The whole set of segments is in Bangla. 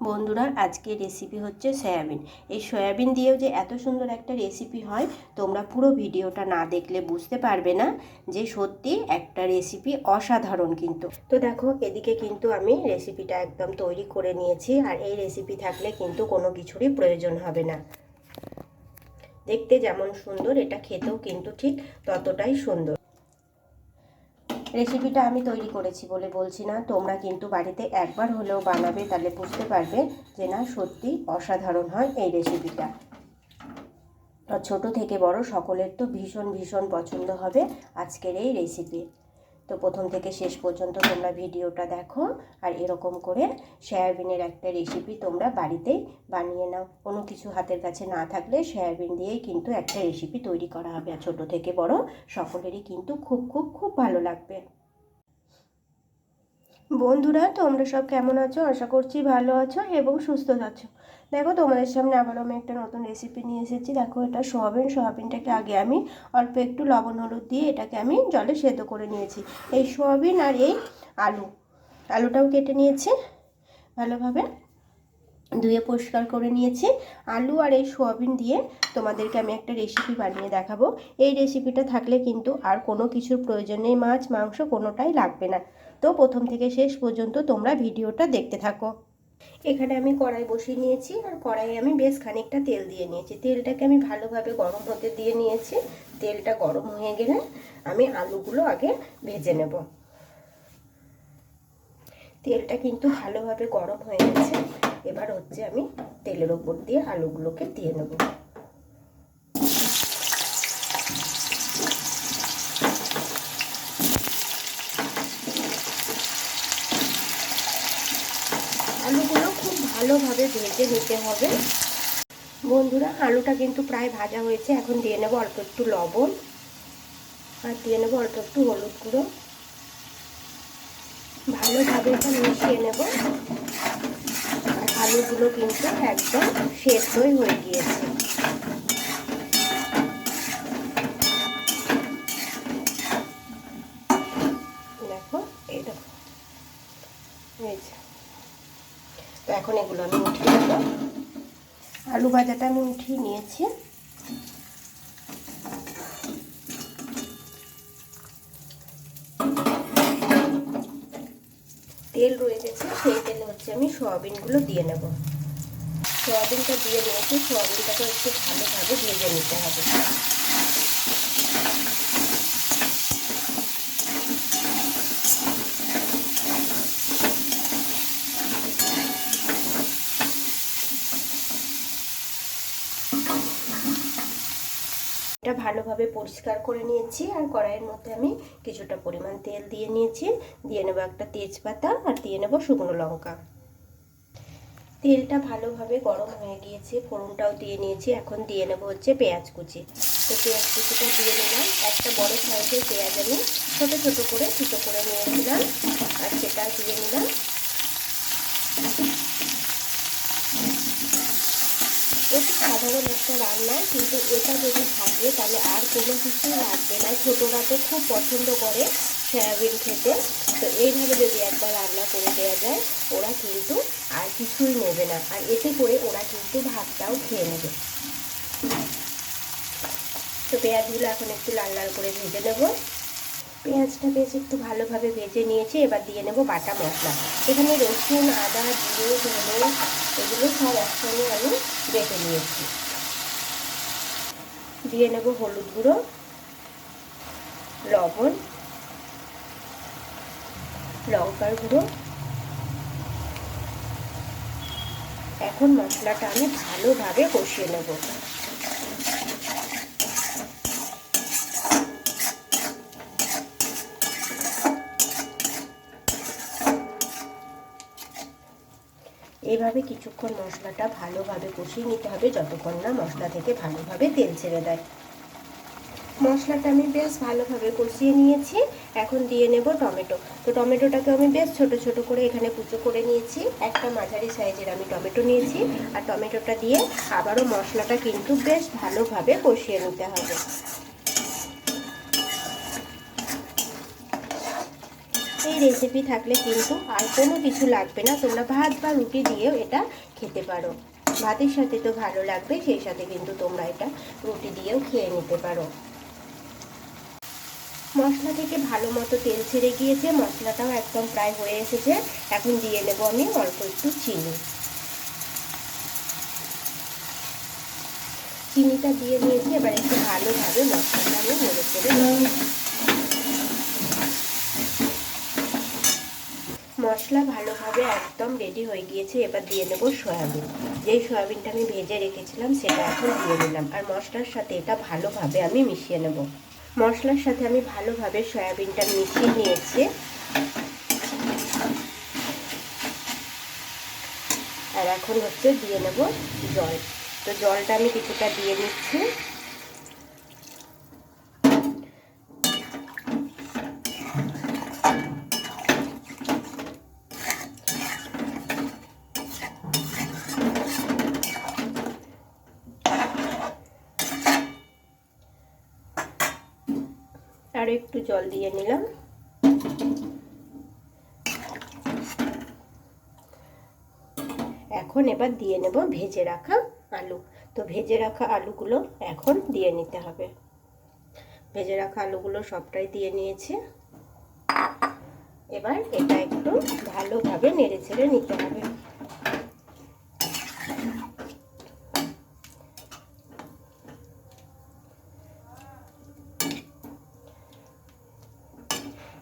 বন্ধুরা আজকে রেসিপি হচ্ছে সয়াবিন। এই সয়াবিন দিয়েও যে এত সুন্দর একটা রেসিপি হয়, তোমরা পুরো ভিডিওটা না দেখলে বুঝতে পারবে না যে সত্যি একটা রেসিপি অসাধারণ কিন্তু। তো দেখো, এদিকে কিন্তু আমি রেসিপিটা একদম তৈরি করে নিয়েছি আর এই রেসিপি থাকলে কিন্তু কোনো কিছুরই প্রয়োজন হবে না। দেখতে যেমন সুন্দর, এটা খেতেও কিন্তু ঠিক ততটাই সুন্দর। রেসিপিটা আমি তৈরি করেছি বলে বলছি না। তোমরা কিন্তু বাড়িতে একবার হলেও বানাবে, তাহলে বুঝতে পারবে যে না, সত্যি অসাধারণ হয় এই রেসিপিটা। ছোটো থেকে বড় সকলের তো ভীষণ ভীষণ পছন্দ হবে আজকের এই রেসিপি। তো প্রথম থেকে শেষ পর্যন্ত তোমরা ভিডিওটা দেখো আর এরকম করে সয়াবিনের একটা রেসিপি তোমরা বাড়িতেই বানিয়ে নাও। কোনো কিছু হাতের কাছে না থাকলে সয়াবিন দিয়েই কিন্তু একটা রেসিপি তৈরি করা হবে আর ছোটো থেকে বড় সকলেরই কিন্তু খুব খুব খুব ভালো লাগবে। বন্ধুরা, তোমরা সব কেমন আছো? আশা করছি ভালো আছো এবং সুস্থ আছো। দেখো তোমাদের সামনে আবারও আমি একটা নতুন রেসিপি নিয়ে এসেছি। দেখো এটা সোয়াবিন, সোয়াবিনটাকে আগে আমি অল্প একটু লবণ, হলুদ দিয়ে এটাকে আমি জলে সেদ্ধ করে নিয়েছি। এই সোয়াবিন আর এই আলু, আলুটাও কেটে নিয়েছি ভালোভাবে, ধুয়ে পরিষ্কার করে নিয়েছি। আলু আর এই সোয়াবিন দিয়ে তোমাদেরকে আমি একটা রেসিপি বানিয়ে দেখাবো। এই রেসিপিটা থাকলে কিন্তু আর কোনো কিছুর প্রয়োজন নেই, মাছ, মাংস কোনোটাই লাগবে না। তো প্রথম থেকে শেষ পর্যন্ত তোমরা ভিডিওটা দেখতে থাকো। এখানে আমি কড়াই বসিয়ে নিয়েছি আর কড়াইয়ে আমি বেশ খানিকটা তেল দিয়ে নিয়েছি। তেলটাকে আমি ভালোভাবে গরম হতে দিয়ে নিয়েছি। তেলটা গরম হয়ে গেলে আমি আলুগুলো আগে ভেজে নেব। তেলটা কিন্তু ভালোভাবে গরম হয়ে গেছে। এবার হচ্ছে আমি তেলের ওপর দিয়ে আলুগুলোকে দিয়ে নেব আলুগুলো খুব ভালোভাবে ভেজে নিতে হবে। বন্ধুরা, আলুটা কিন্তু প্রায় ভাজা হয়েছে। এখন দিয়ে নেব অল্প একটু লবণ। আর দিয়ে নেব অল্প একটু হলুদ গুঁড়ো। ভালোভাবে এটা মিশিয়ে নেব। আর আলুগুলো কিন্তু একদম সেদ্ধই হয়ে গিয়েছে দেখো এই দেখো এই যে তো এখন এগুলো আমি উঠিয়ে নেব। আলু ভাজাটা আমি উঠিয়ে নিয়েছি। তেল রয়ে গেছে, সেই তেলে হচ্ছে আমি সোয়াবিনগুলো দিয়ে নেব। সোয়াবিনটা দিয়ে নিয়েছি, সোয়াবিনটাকে একটু ভালোভাবে ভেজে নিতে হবে। ভালোভাবে পরিষ্কার করে নিয়েছি আর কড়াইয়ের মধ্যে আমি কিছুটা পরিমাণ তেল দিয়ে নিয়েছি। দিয়ে নেব একটা তেজপাতা আর দিয়ে নেব শুকনো লঙ্কা। তেলটা ভালোভাবে গরম হয়ে গিয়েছে, ফোড়নটাও দিয়ে নিয়েছি। এখন দিয়ে নেব হচ্ছে পেঁয়াজ কুচি। তো পেঁয়াজ কুচিটা দিয়ে নিলাম। একটা বড় সাইজের পেঁয়াজ আমি ছোটো ছোটো করে ছোটো করে নিয়েছিলাম আর সেটা দিয়ে নিলাম। সাধারণ একটা রান্না, কিন্তু এটা যদি থাকে, তাহলে আর কোনো কিছুই লাগবে না। ছোটোরা তো খুব পছন্দ করে সয়াবিন খেতে। তো এইভাবে যদি একবার রান্না করে দেওয়া যায়, ওরা কিন্তু আর কিছুই নেবে না। আর এতে করে ওরা কিন্তু ভাতটাও খেয়ে নেবে। তো পেঁয়াজগুলো এখন একটু লাল লাল করে ভেজে নেব। পেঁয়াজটা বেশ একটু ভালোভাবে ভেজে নিয়েছি, এবার দিয়ে নেব বাটা মশলা। এখানে রসুন, আদা, জিরে, ধনে, এগুলো সব একসঙ্গে আমি বেটে নিয়েছি। দিয়ে নেব হলুদ গুঁড়ো, লবণ, লঙ্কার গুঁড়ো। এখন মশলাটা আমি ভালোভাবে কষিয়ে নেব। এইভাবে কিছুক্ষণ মশলাটা ভালোভাবে কষিয়ে নিতে হবে যতক্ষণ না মশলা থেকে ভালোভাবে তেল ছেড়ে দেয়। মশলাটা আমি বেশ ভালোভাবে কষিয়ে নিয়েছি। এখন দিয়ে নেব টমেটো। তো টমেটোটাকে আমি বেশ ছোট ছোট করে এখানে কুচো করে নিয়েছি। একটা মাঝারি সাইজের আমি টমেটো নিয়েছি। আর টমেটোটা দিয়ে আবারও মশলাটা কিন্তু বেশ ভালোভাবে কষিয়ে নিতে হবে। এই রেসিপি থাকলে কিন্তু আর কোনো কিছু লাগবে না। তোমরা ভাত বা রুটি দিয়েও এটা খেতে পারো। ভাতের সাথে তো ভালো লাগবে, সেই সাথে কিন্তু তোমরা এটা রুটি দিয়েও খেয়ে নিতে পারো। মশলা থেকে ভালো মতো তেল ছেড়ে গিয়েছে, মশলাটাও একদম প্রায় হয়ে এসেছে। এখন দিয়ে নেব আমি অল্প একটু চিনি। চিনিটা দিয়ে নিয়েছি এবার একটু ভালোভাবে মশলাটা আমি নেড়ে চেড়ে মশলা ভালোভাবে একদম রেডি হয়ে গিয়েছে, এবার দিয়ে নেব সয়াবিন। যেই সয়াবিনটা আমি ভেজে রেখেছিলাম, সেটা এখন দিয়ে নিলাম আর মশলার সাথে এটা ভালোভাবে আমি মিশিয়ে নেব। মশলার সাথে আমি ভালোভাবে সয়াবিনটা মিশিয়ে নিয়েছি। আর এখন হচ্ছে দিয়ে নেব জল। তো জলটা আমি কিছুটা দিয়ে নিচ্ছি আর একটু জল দিয়ে নিলাম। এখন এবার দিয়ে নেব ভেজে রাখা আলু। তো ভেজে রাখা আলুগুলো এখন দিয়ে নিতে হবে। ভেজে রাখা আলুগুলো সবটাই দিয়ে নিয়েছে। এবার এটা একটু ভালোভাবে নেড়ে ছেড়ে নিতে হবে।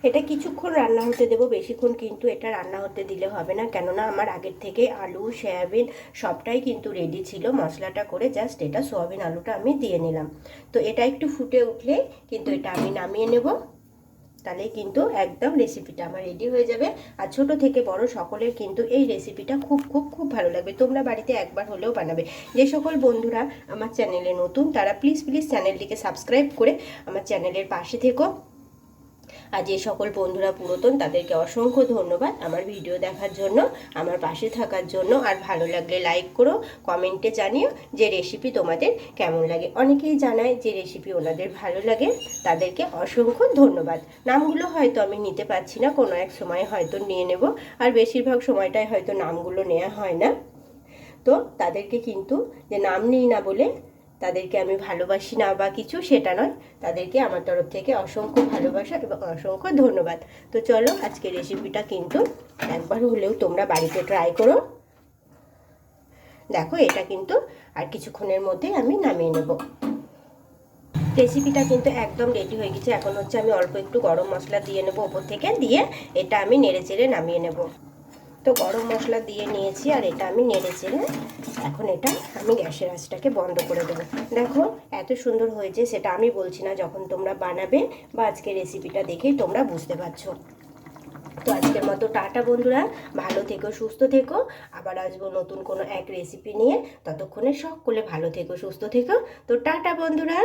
এটা কিছুক্ষণ রান্না হতে দেবো, বেশিক্ষণ কিন্তু এটা রান্না হতে দিলে হবে না। কেননা আমার আগের থেকে আলু, সয়াবিন সবটাই কিন্তু রেডি ছিল। মশলাটা করে জাস্ট এটা সয়াবিন আলুটা আমি দিয়ে নিলাম। তো এটা একটু ফুটে উঠলে কিন্তু এটা আমি নামিয়ে নেব। তাহলে কিন্তু একদম রেসিপিটা আমার রেডি হয়ে যাবে। আর ছোট থেকে বড় সকলের কিন্তু এই রেসিপিটা খুব খুব খুব ভালো লাগবে। তোমরা বাড়িতে একবার হলেও বানাবে। যে সকল বন্ধুরা আমার চ্যানেলে নতুন, তারা প্লিজ প্লিজ চ্যানেলটিকে সাবস্ক্রাইব করে আমার চ্যানেলের পাশে থেকো। আর যে সকল বন্ধুরা পুরাতন, তাদেরকে অসংখ্য ধন্যবাদ আমার ভিডিও দেখার জন্য, আমার পাশে থাকার জন্য। আর ভালো লাগলে লাইক করো কমেন্টে জানিও যে রেসিপি তোমাদের কেমন লাগে। অনেকেই জানায় যে রেসিপি ওনাদের ভালো লাগে, তাদেরকে অসংখ্য ধন্যবাদ। নামগুলো হয়তো আমি নিতে পারছি না, কোনো এক সময় হয়তো নিয়ে নেব, আর বেশিরভাগ সময়টাই হয়তো নামগুলো নেওয়া হয় না। তো তাদেরকে কিন্তু যে নাম নিই না বলে তাদেরকে আমি ভালোবাসি না বা কিছু, সেটা নয়। তাদেরকে আমার তরফ থেকে অসংখ্য ভালোবাসা এবং অসংখ্য ধন্যবাদ। তো চলো আজকে রেসিপিটা কিন্তু একবার হলেও তোমরা বাড়িতে ট্রাই করো। দেখো, এটা কিন্তু আর কিছুক্ষণের মধ্যেই আমি নামিয়ে নেব। রেসিপিটা কিন্তু একদম রেডি হয়ে গেছে। এখন হচ্ছে আমি অল্প একটু গরম মশলা দিয়ে নেব ওপর থেকে। দিয়ে এটা আমি নেড়ে চেড়ে নামিয়ে নেব। তো গরম মশলা দিয়ে নিয়েছি আর এটা আমি নেড়ে চেড়ে এখন এটা আমি গ্যাসের আঁচটাকে বন্ধ করে দেবো। দেখো এত সুন্দর হয়েছে সেটা আমি বলছি না, যখন তোমরা বানাবে বা আজকে রেসিপিটা দেখেই তোমরা বুঝতে পারছ। তো আজকের মতো টাটা বন্ধুরা, ভালো থেকো, সুস্থ থেকো। আবার আসব নতুন কোনো এক রেসিপি নিয়ে। ততক্ষণে সকলে ভালো থেকো, সুস্থ থেকো। তো টাটা বন্ধুরা।